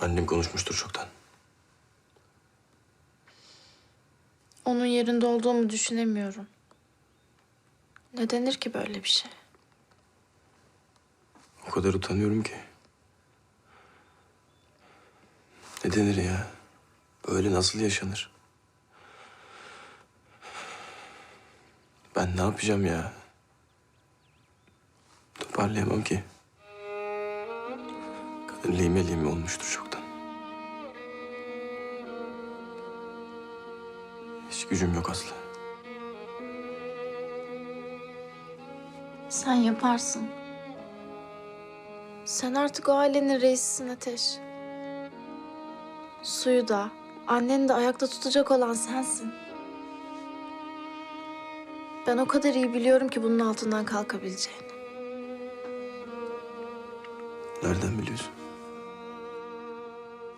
Annem konuşmuştur çoktan. Onun yerinde olduğumu düşünemiyorum. Ne denir ki böyle bir şey? O kadar utanıyorum ki. Ne denir ya? Böyle nasıl yaşanır? Ben ne yapacağım ya? Toparlayamam ki. Lime lime olmuştur çoktan. Hiç gücüm yok Aslı. Sen yaparsın. Sen artık o ailenin reisisin Ateş. Suyu da, anneni de ayakta tutacak olan sensin. Ben o kadar iyi biliyorum ki bunun altından kalkabileceğini. Nereden biliyorsun?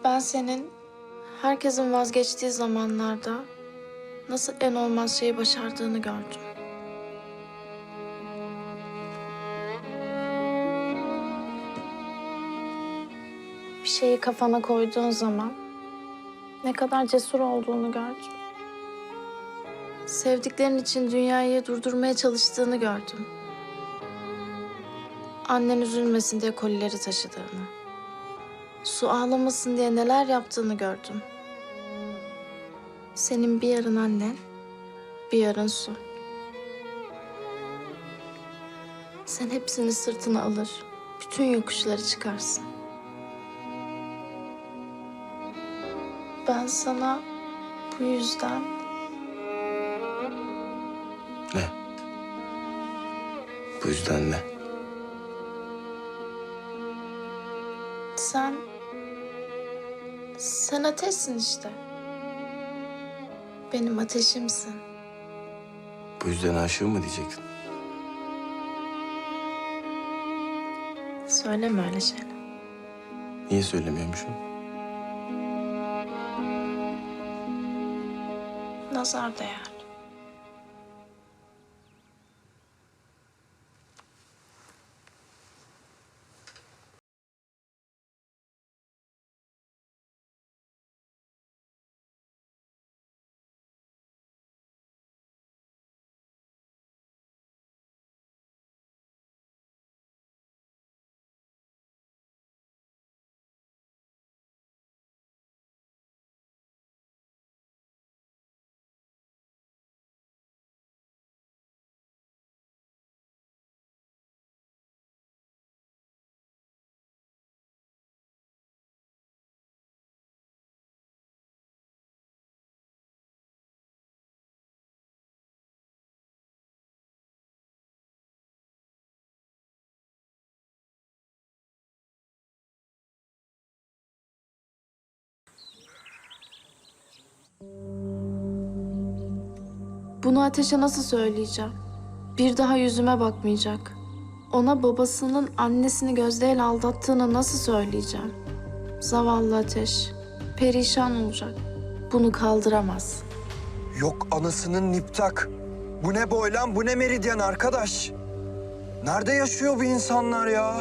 Ben senin herkesin vazgeçtiği zamanlarda nasıl en olmaz şeyi başardığını gördüm. Bir şeyi kafana koyduğun zaman ne kadar cesur olduğunu gördüm. Sevdiklerin için dünyayı durdurmaya çalıştığını gördüm. Annen üzülmesin diye kolileri taşıdığını. Su ağlamasın diye neler yaptığını gördüm. Senin bir yarın annen, bir yarın su. Sen hepsini sırtına alır, bütün yokuşları çıkarsın. Ben sana bu yüzden Ne? Bu yüzden ne? sen sen ateşsin işte. Benim ateşimsin. Bu yüzden aşığım mı diyecektin? Söyleme öyle şeyler. Niye söylemiyormuşum? Nazar değer. Bunu ateşe nasıl söyleyeceğim? Bir daha yüzüme bakmayacak. Ona babasının annesini gözdeyle aldattığını nasıl söyleyeceğim? Zavallı ateş. Perişan olacak. Bunu kaldıramaz. Yok anasının niptak. Bu ne boylan, bu ne meridyen arkadaş. Nerede yaşıyor bu insanlar ya?